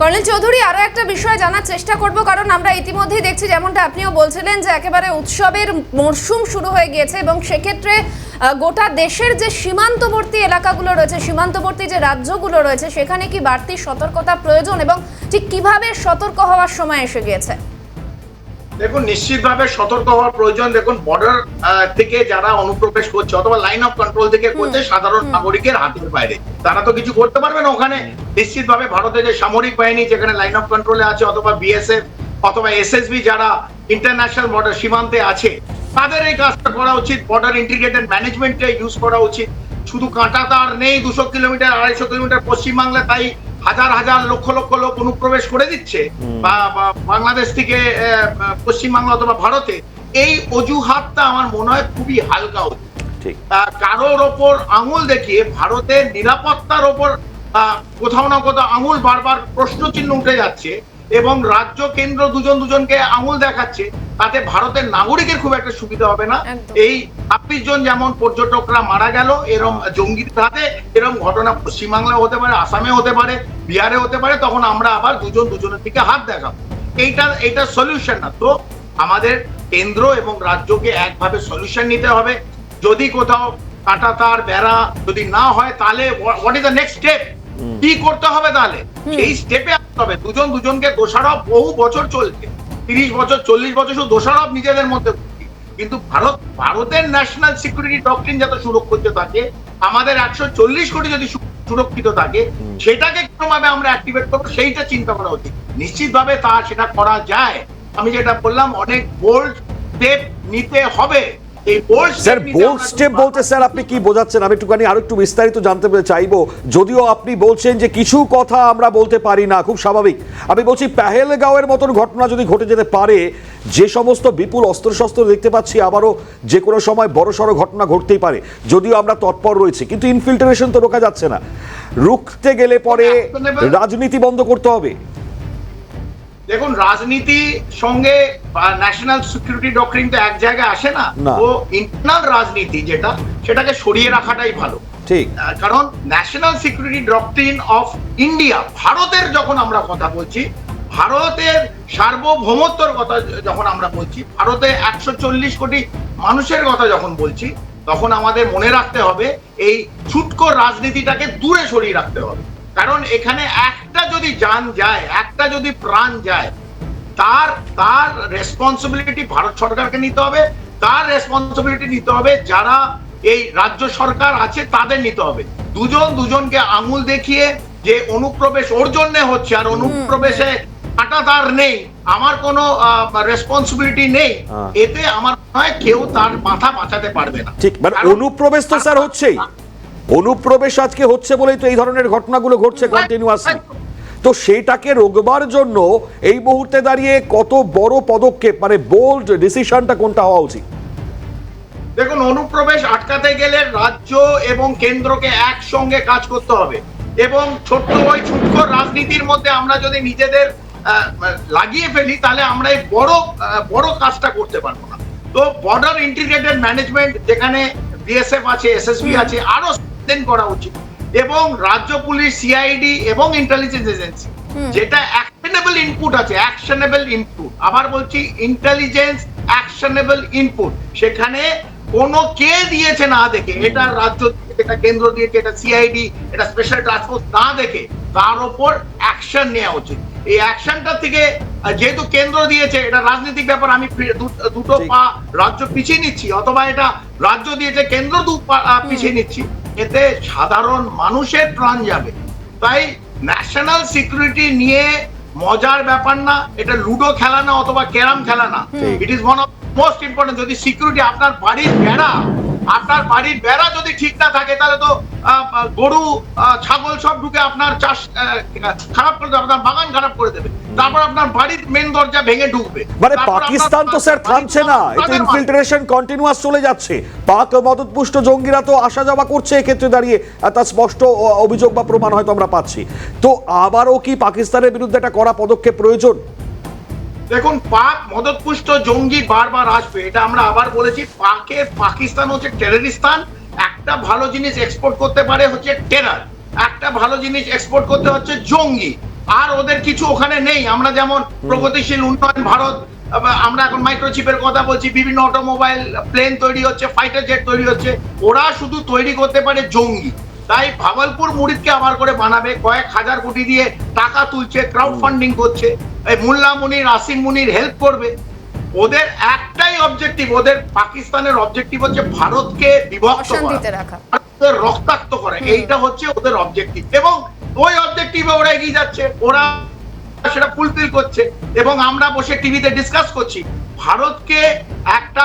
Colonel Chowdhury আরও একটা বিষয় জানার চেষ্টা করব, কারণ আমরা ইতিমধ্যেই দেখছি যেমনটা আপনিও বলছিলেন যে একেবারে উৎসবের মরশুম শুরু হয়ে গিয়েছে এবং সেক্ষেত্রে গোটা দেশের যে সীমান্তবর্তী এলাকাগুলো রয়েছে, সীমান্তবর্তী যে রাজ্যগুলো রয়েছে, সেখানে কি বাড়তি সতর্কতা প্রয়োজন এবং ঠিক কীভাবে সতর্ক হওয়ার সময় এসে গিয়েছে? দেখুন নিশ্চিতভাবে সতর্ক হওয়ার প্রয়োজন। দেখুন বর্ডার থেকে যারা অনুপ্রবেশ করছে অথবা লাইন অফ কন্ট্রোল থেকে করছে সাধারণ নাগরিকের হাতের বাইরে। তারা তো কিছু করতে পারবে না ওখানে। নিশ্চিতভাবে ভারতের যে সামরিক বাহিনী যেখানে লাইন অফ কন্ট্রোলে আছে অথবা বিএসএফ অথবা এসএসবি যারা ইন্টারন্যাশনাল বর্ডার সীমান্তে আছে তাদের এই কাজটা করা উচিত। বর্ডার ইন্টিগ্রেটেড ম্যানেজমেন্টে ইউজ করা উচিত। শুধু কাঁটা তার নেই দুশো কিলোমিটার আড়াইশো কিলোমিটার পশ্চিমবাংলা তাই হাজার হাজার লক্ষ লক্ষ লোক অনুপ্রবেশ করে দিচ্ছে বা বাংলাদেশ থেকে পশ্চিমবাংলা অথবা ভারতে এই অজুহাতটা আমার মনে হয় খুবই হালকা। কারোর ওপর আঙুল দেখিয়ে ভারতের নিরাপত্তার ওপর আহ, কোথাও না কোথাও আঙুল বারবার প্রশ্ন চিহ্ন উঠে যাচ্ছে এবং রাজ্য কেন্দ্র দুজন দুজনকে আঙুল দেখাচ্ছে তাতে ভারতের নাগরিকের খুব একটা সুবিধা হবে না। এই ছাব্বিশ জন যেমন পর্যটকরা মারা গেল এরম জঙ্গির হাতে এরম ঘটনা পশ্চিমবাংলায় হতে পারে আসামে হতে পারে বিহারে হতে পারে তখন আমরা আবার দুজন দুজনের দিকে হাত দেখাবো। এইটা এইটা সলিউশন না। তো আমাদের কেন্দ্র এবং রাজ্যকে একভাবে সলিউশন নিতে হবে। যদি কোথাও কাটা তার বেড়া যদি না হয় তাহলে what is the next step কি করতে হবে তাহলে? এই স্টেপে আসতে হবে। দুজন দুজনকে দোষারোপ বহু বছর চলছে। তিরিশ বছর চল্লিশ বছর শুধু দোষারোপ নিজেদের মধ্যে। কিন্তু ভারত ভারতের ন্যাশনাল সিকিউরিটি ডকট্রিন যাতে সুরক্ষিত থাকে আমাদের একশো চল্লিশ কোটি যদি সুরক্ষিত থাকে সেটাকে কোনোভাবে আমরা অ্যাক্টিভেট করব সেইটা চিন্তা করা উচিত। নিশ্চিতভাবে তা সেটা করা যায়। আমি যেটা বললাম অনেক বোল্ড স্টেপ নিতে হবে। স্যার বোল্ড স্টেপ বলতে স্যার আপনি কি বোঝাচ্ছেন? আমি একটুখানি আরও একটু বিস্তারিত জানতে চাইব। যদিও আপনি বলছেন যে কিছু কথা আমরা বলতে পারি না খুব স্বাভাবিক। আমি বলছি পেহেলগাঁওয়ের মতন ঘটনা যদি ঘটে যেতে পারে যে সমস্ত বিপুল অস্ত্রশস্ত্র দেখতে পাচ্ছি আবারও যে কোনো সময় বড় সড়ো ঘটনা ঘটতেই পারে। যদিও আমরা তৎপর রয়েছে কিন্তু ইনফিল্টারেশন তো রোকা যাচ্ছে না। রুখতে গেলে পরে রাজনীতি বন্ধ করতে হবে। দেখুন রাজনীতি সঙ্গে ন্যাশনাল সিকিউরিটি ডক্টরিন তো এক জায়গায় আসে না। তো ইন্টারনাল রাজনীতি যেটা সেটাকে সরিয়ে রাখাটাই ভালো। ঠিক। কারণ national security doctrine of India ভারতের যখন আমরা কথা বলছি ভারতের সার্বভৌমত্বর কথা যখন আমরা বলছি ভারতে একশো চল্লিশ কোটি মানুষের কথা যখন বলছি তখন আমাদের মনে রাখতে হবে এই ছুটকো রাজনীতিটাকে দূরে সরিয়ে রাখতে হবে। কারণ এখানে একটা যদি যান যায় একটা যদি প্রাণ যায় তার তার রেসপন্সিবিলিটি ভারত সরকারকে নিতে হবে তার রেসপন্সিবিলিটি নিতে হবে যারা এই রাজ্য সরকার আছে তাদের নিতে হবে। দুজন দুজনকে আঙুল দেখিয়ে যে অনুপ্রবেশ ওর জন্য হচ্ছে আর অনুপ্রবেশে কাটা তার নেই আমার কোনো রেসপন্সিবিলিটি নেই হ্যাঁ। এতে আমার মনে হয় কেউ তার মাথা বাঁচাতে পারবে না। ঠিক মানে অনুপ্রবেশ তো স্যার হচ্ছেই। অনুপ্রবেশ আজকে হচ্ছে বলেই তো এই ধরনের ঘটনাগুলো ঘটছে কন্টিনিউয়াসলি তো সেইটাকে রোগবার জন্য এই মুহূর্তে দাঁড়িয়ে কত বড় পদক্ষেপ মানে বোল্ড ডিসিশনটা কোনটা হওয়া উচিত? দেখুন, অনুপ্রবেশ আটকাতে গেলে রাজ্য এবং কেন্দ্রকে একসঙ্গে কাজ করতে হবে। এবং ছোট্ট ওই ছুটকো রাজনীতির মধ্যে আমরা যদি নিজেদের লাগিয়ে ফেলি, তাহলে আমরা এই বড় বড় কাজটা করতে পারব না। তো বর্ডার ইন্টিগ্রেটেড ম্যানেজমেন্ট যেখানে বিএসএফ আছে এসএসবি আছে আরও স্ট্রেংথেন করা উচিত। এবং রাজ্য পুলিশ সিআইডি এবং ইন্টেলিজেন্স এজেন্সি যেটা অ্যাকশনেবল ইনপুট আছে অ্যাকশনেবল ইনপুট আবার বলছি ইন্টেলিজেন্স অ্যাকশনেবল ইনপুট সেখানে কোনো কে দিয়েছে না দেখে এটা রাজ্য দিয়েছে, এটা কেন্দ্র দিয়েছে এটা সিআইডি এটা স্পেশাল ট্রান্সপোর্ট না দেখে তার ওপর অ্যাকশন নেওয়া উচিত। এই অ্যাকশনটা থেকে যেহেতু কেন্দ্র দিয়েছে এটা রাজনৈতিক ব্যাপার আমি দুটো পা রাজ্য পিছিয়ে নিচ্ছি অথবা এটা রাজ্য দিয়েছে কেন্দ্র দু পা পিছিয়ে নিচ্ছি। এতে সাধারণ মানুষের প্রাণ যাবে। তাই ন্যাশনাল সিকিউরিটি নিয়ে মজার ব্যাপার না এটা লুডো খেলা না অথবা ক্যারাম খেলা না। It is one of most important যদি সিকিউরিটি আপনার বাড়ির বেড়া আপনার বাড়ির বেড়া যদি ঠিক না থাকে তাহলে তো গরু ছাগল সব ঢুকে আপনার চাষ খারাপ করে দেবে আপনার বাগান খারাপ করে দেবে। তারপর আপনার বাড়ির মেন দরজা ভেঙে ঢুকবে। মানে পাকিস্তান তো স্যার থামছে না এটা ইনফিল্ট্রেশন কন্টিনিউয়াস চলে যাচ্ছে। পাক মদতপুষ্ট জঙ্গিরা তো আসা যাওয়া করছে এক্ষেত্রে দাঁড়িয়ে তার স্পষ্ট অভিযোগ বা প্রমাণ হয়তো আমরা পাচ্ছি। তো আবারও কি পাকিস্তানের বিরুদ্ধে একটা করা পদক্ষেপ প্রয়োজন? দেখুন পাক মদতপুষ্ট জঙ্গি বারবার আসবে। এটা আমরা আবার বলেছি পাকের পাকিস্তান হচ্ছে টেররিস্তান। একটা ভালো জিনিস এক্সপোর্ট করতে পারে হচ্ছে টেরার একটা ভালো জিনিস এক্সপোর্ট করতে হচ্ছে জঙ্গি। আর ওদের কিছু ওখানে নেই। আমরা যেমন প্রগতিশীল উন্নয়ন ভারত আমরা এখন মাইক্রোচিপের কথা বলছি বিভিন্ন অটোমোবাইল প্লেন তৈরি হচ্ছে ফাইটার জেট তৈরি হচ্ছে। ওরা শুধু তৈরি করতে পারে জঙ্গি। তাই ভাগলপুর মুরিদকে আবার করে বানাবে কয়েক হাজার কোটি দিয়ে টাকা তুলছে ক্রাউড ফান্ডিং করছে। এই মোল্লা মুনির আসিম মুনির হেল্প করবে। ওদের একটাই অবজেক্টিভ ওদের পাকিস্তানের অবজেক্টিভ হচ্ছে ভারতকে বিভক্ত করা। রক্তাক্ত করে। এইটা হচ্ছে ওদের অবজেক্টিভ এবং ওই অবজেক্টিভে ওরা এগিয়ে যাচ্ছে। ওরা সেটা ফুলফিল করছে। এবং আমরা বসে টিভিতে ডিসকাস করছি। ভারতকে একটা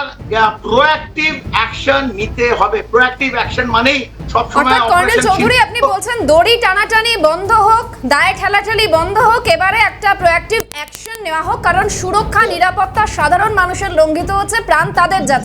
প্রোঅ্যাক্টিভ অ্যাকশন নিতে হবে। প্রোঅ্যাক্টিভ অ্যাকশন মানেই সবসময় কর্নেল চৌধুরী আপনি বলছেন দড়ি টানাটানি বন্ধ হোক দায় ঠেলাঠালি বন্ধ হোক এবারে একটা প্রোঅ্যাক্টিভ অ্যাকশন নেওয়া হোক কারণ সুরক্ষা নিরাপত্তা সাধারণ মানুষের লঙ্ঘিত হচ্ছে প্রাণ তাদের যাচ্ছে।